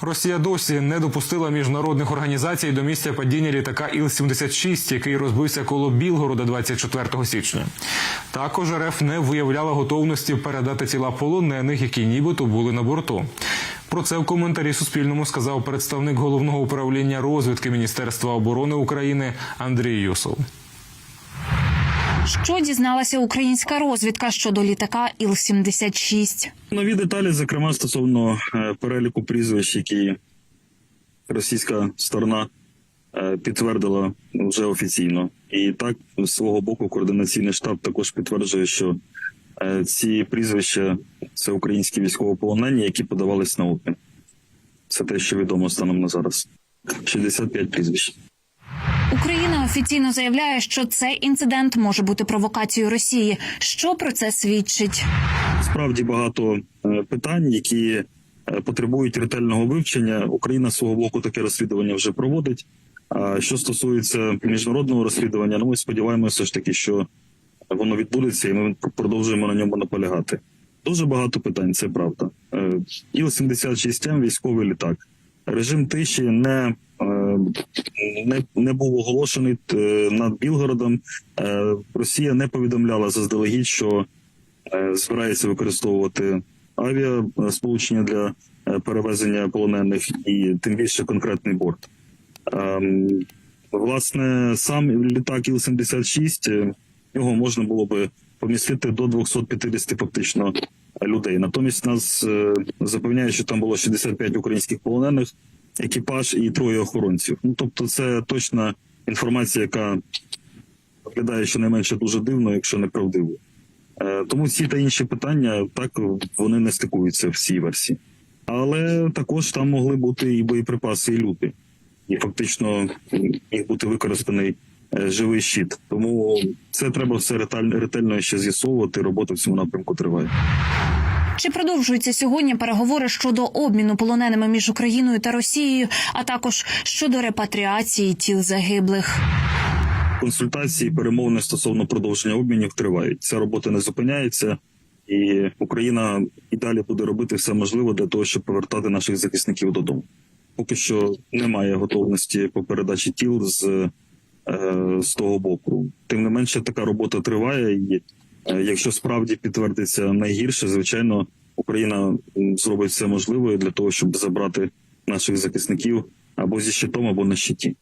Росія досі не допустила міжнародних організацій до місця падіння літака Іл-76, який розбився коло Білгорода 24 січня. Також РФ не виявляла готовності передати тіла полонених, які нібито були на борту. Про це в коментарі Суспільному сказав представник головного управління розвідки Міністерства оборони України Андрій Юсов. Що дізналася українська розвідка щодо літака Іл-76? Нові деталі, зокрема стосовно е, переліку прізвищ, які російська сторона е, підтвердила вже офіційно. І так з свого боку координаційний штаб також підтверджує, що е, ці прізвища це українські військовополонені, які подавались на обмін. Це те, що відомо станом на зараз. 65 прізвищ. Україна офіційно заявляє, що цей інцидент може бути провокацією Росії. Що про це свідчить? справді багато е, питань, які е, потребують ретельного вивчення. Україна з свого боку таке розслідування вже проводить. А що стосується міжнародного розслідування, ну ми сподіваємося ж таки, що воно відбудеться, і ми продовжуємо на ньому наполягати. Дуже багато питань, це правда. Е, Іл-76М військовий літак. Режим тиші не, не, не був оголошений е, над Білгородом. Е, Росія не повідомляла заздалегідь, що е, збирається використовувати авіа е, для перевезення полонених і тим більше конкретний борт. Власне, сам літак Іл-76, е, його можна було би помістити до 250 фактично людей. Натомість нас запевняють, що там було 65 українських полонених, екіпаж і троє охоронців. Ну тобто, це точна інформація, яка виглядає щонайменше дуже дивно, якщо не правдиво. Е, Тому ці та інші питання так вони не стикуються в цій версії. Але також там могли бути і боєприпаси, і люти, і фактично міг бути використаний е, живий щит. Тому це треба все ретельно, ретельно ще з'ясовувати. Робота в цьому напрямку триває. Чи продовжуються сьогодні переговори щодо обміну полоненими між Україною та Росією, а також щодо репатріації тіл загиблих? консультації, перемовини стосовно продовження обмінів тривають. Ця робота не зупиняється, і Україна і далі буде робити все можливе для того, щоб повертати наших захисників додому. Поки що немає готовності по передачі тіл з, е, з того боку. Тим не менше, така робота триває, і якщо справді підтвердиться найгірше, звичайно, Україна зробить все можливе для того, щоб забрати наших захисників або зі щитом, або на щиті.